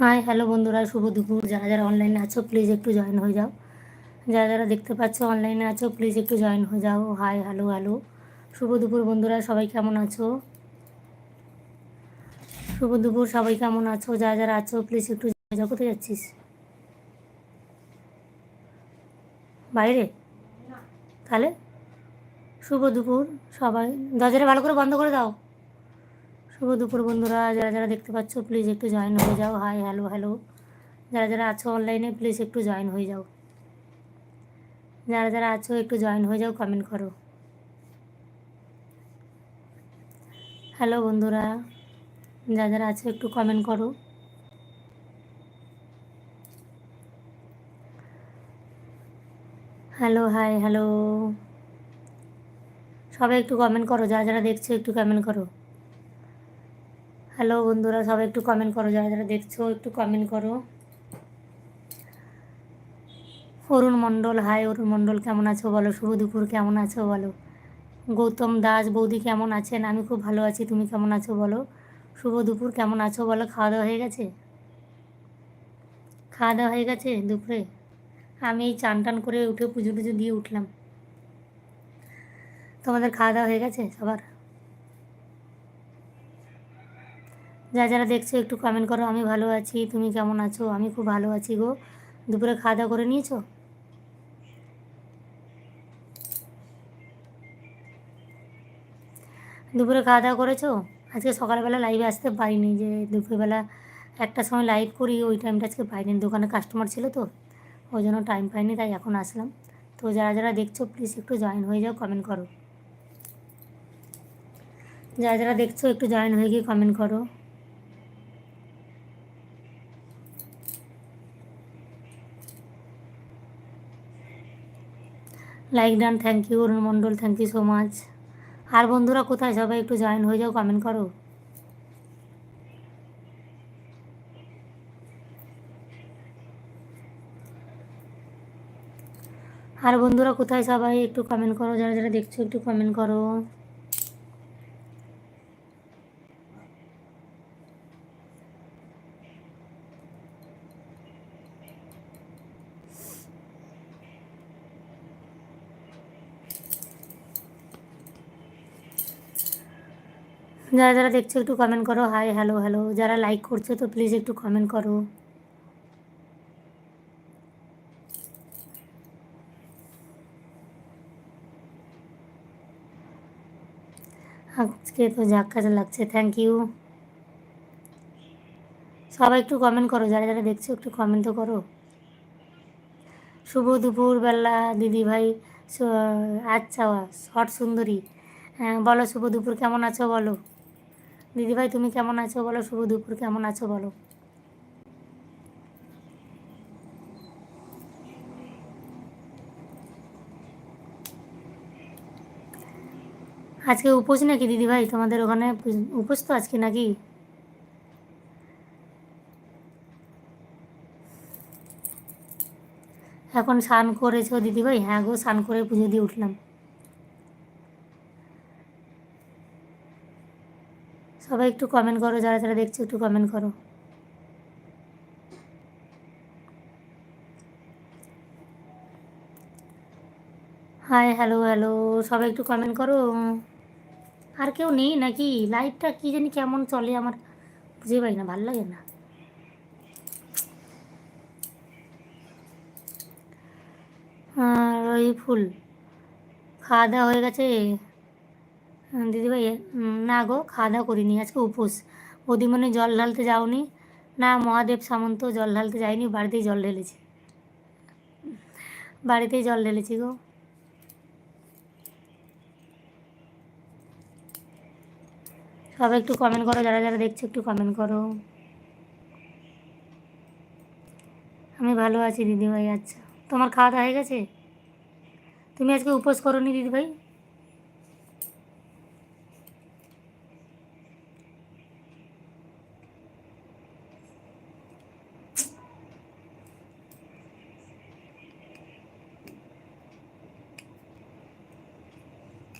Hi hello বন্ধুরা শুভ দুপুর। যারা যারা অনলাইনে আছো প্লিজ একটু জয়েন হয়ে যাও। যারা যারা দেখতে পাচ্ছ অনলাইনে আছো প্লিজ একটু জয়েন হয়ে যাও। হাই হ্যালো হ্যালো শুভ দুপুর বন্ধুরা সবাই কেমন আছো? শুভ দুপুর সবাই কেমন আছো? যারা যারা আছো প্লিজ একটু যাও। কোথায় যাচ্ছিস? বাইরে? তাহলে? শুভ দুপুর সবাই। দরজাটা ভালো করে বন্ধ করে দাও। শুভ দুপুর বন্ধুরা, যারা যারা দেখতে পাচ্ছ প্লিজ একটু জয়েন হয়ে যাও। হাই হ্যালো হ্যালো যারা যারা আছো অনলাইনে প্লিজ একটু জয়েন হয়ে যাও। যারা যারা আছো, একটু জয়েন হয়ে যাও কমেন্ট করো। হ্যালো বন্ধুরা, যারা যারা আছো, একটু কমেন্ট করো। হ্যালো হাই হ্যালো সবাই একটু কমেন্ট করো, যারা যারা দেখছ, একটু কমেন্ট করো। হ্যালো বন্ধুরা, সবাই একটু কমেন্ট করো, যারা যারা দেখছ, একটু কমেন্ট করো। অরুণ মণ্ডল হাই অরুণ মণ্ডল, কেমন আছো বলো? শুভ দুপুর, কেমন আছো বলো? গৌতম দাস, বৌদি কেমন আছেন? আমি খুব ভালো আছি, তুমি কেমন আছো বলো? শুভ দুপুর, কেমন আছো বলো? খাওয়া দাওয়া হয়ে গেছে? খাওয়া দাওয়া হয়ে গেছে দুপুরে? আমি এই চান টান করে উঠে পুজো টুজো দিয়ে উঠলাম। তোমাদের খাওয়া দাওয়া হয়ে গেছে সবার? যারা যারা দেখছ একটু কমেন্ট করো, আমি ভালো আছি, তুমি কেমন আছো? আমি খুব ভালো আছি গো। দুপুরে খাওয়া দাওয়া করে নিয়েছো? দুপুরে খাওয়া দাওয়া করেছ? আজকে সকালবেলা লাইভে আসতে পারিনি যে দুপুরবেলা একটা সময় লাইভ করি, ওই টাইমটা আজকে পাইনি। দোকানে কাস্টমার ছিল তো, ওই জন্য টাইম পাইনি, তাই এখন আসলাম। তো যারা যারা দেখছ প্লিজ একটু জয়েন হয়ে যাও কমেন্ট করো। যারা যারা দেখছ, একটু জয়েন হয়ে গিয়ে কমেন্ট করো। Like done thank you Arun Mondal thank you so much আর বন্ধুরা কোথায়? সবাই একটু জয়েন হয়ে যাও কমেন্ট করো। আর বন্ধুরা কোথায়? সবাই একটু কমেন্ট করো। যারা যারা দেখছ, একটু কমেন্ট করো। যারা যারা দেখছ, একটু কমেন্ট করো হাই হ্যালো হ্যালো যারা লাইক করছ, তো প্লিজ একটু কমেন্ট করো। আজকে তো ঝাক্কাটা লাগছে থ্যাংক ইউ সবাই একটু কমেন্ট করো, যারা যারা দেখছ, একটু কমেন্ট তো করো। শুভ দুপুর বেলা, দিদি ভাই আচ্ছা শর্ট সুন্দরী। হ্যাঁ বলো শুভ দুপুর, কেমন আছো, বলো। দিদিভাই, তুমি কেমন আছো বলো? শুভ দুপুর, কেমন আছো বলো? আজকে উপোস নাকি দিদিভাই? তোমাদের ওখানে উপোস তো আজকে নাকি? এখন স্নান করেছ দিদিভাই? হ্যাঁ গো, স্নান করে পুজো দিয়ে উঠলাম। সবাই একটু কমেন্ট করো, যারা যারা দেখছ একটু কমেন্ট করো। হাই হ্যালো হ্যালো সবাই একটু কমেন্ট করো। আর কেউ নেই নাকি? লাইভটা কী জানি কেমন চলে আমার বুঝে পাই না, ভালো লাগে না। আর ওই ফুল খাওয়া দাওয়া হয়ে গেছে? দিদিভাই না গো খাওয়া দাওয়া করিনি, আজকে উপোস। বৌদিমণি জল ঢালতে যাওনি। না, মহাদেব সামন্ত জল ঢালতে যায়নি, বাড়িতেই জল ঢেলেছি। বাড়িতেই জল ঢেলেছি গো। সবাই একটু কমেন্ট করো, যারা যারা দেখছ একটু কমেন্ট করো। আমি ভালো আছি দিদিভাই আচ্ছা। তোমার খাওয়া দাওয়া হয়ে গেছে? তুমি আজকে উপোস করো নি দিদিভাই?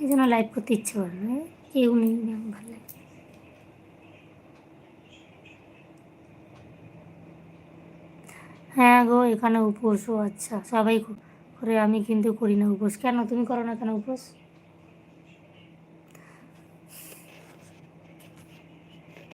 এই জন্য লাইভ করতে ইচ্ছে করবে কেউ নেই ভালো লাগে। হ্যাঁ গো, এখানে উপোসও আচ্ছা। সবাই করে আমি কিন্তু করি না উপোস। কেন? তুমি করো না কেন উপোস?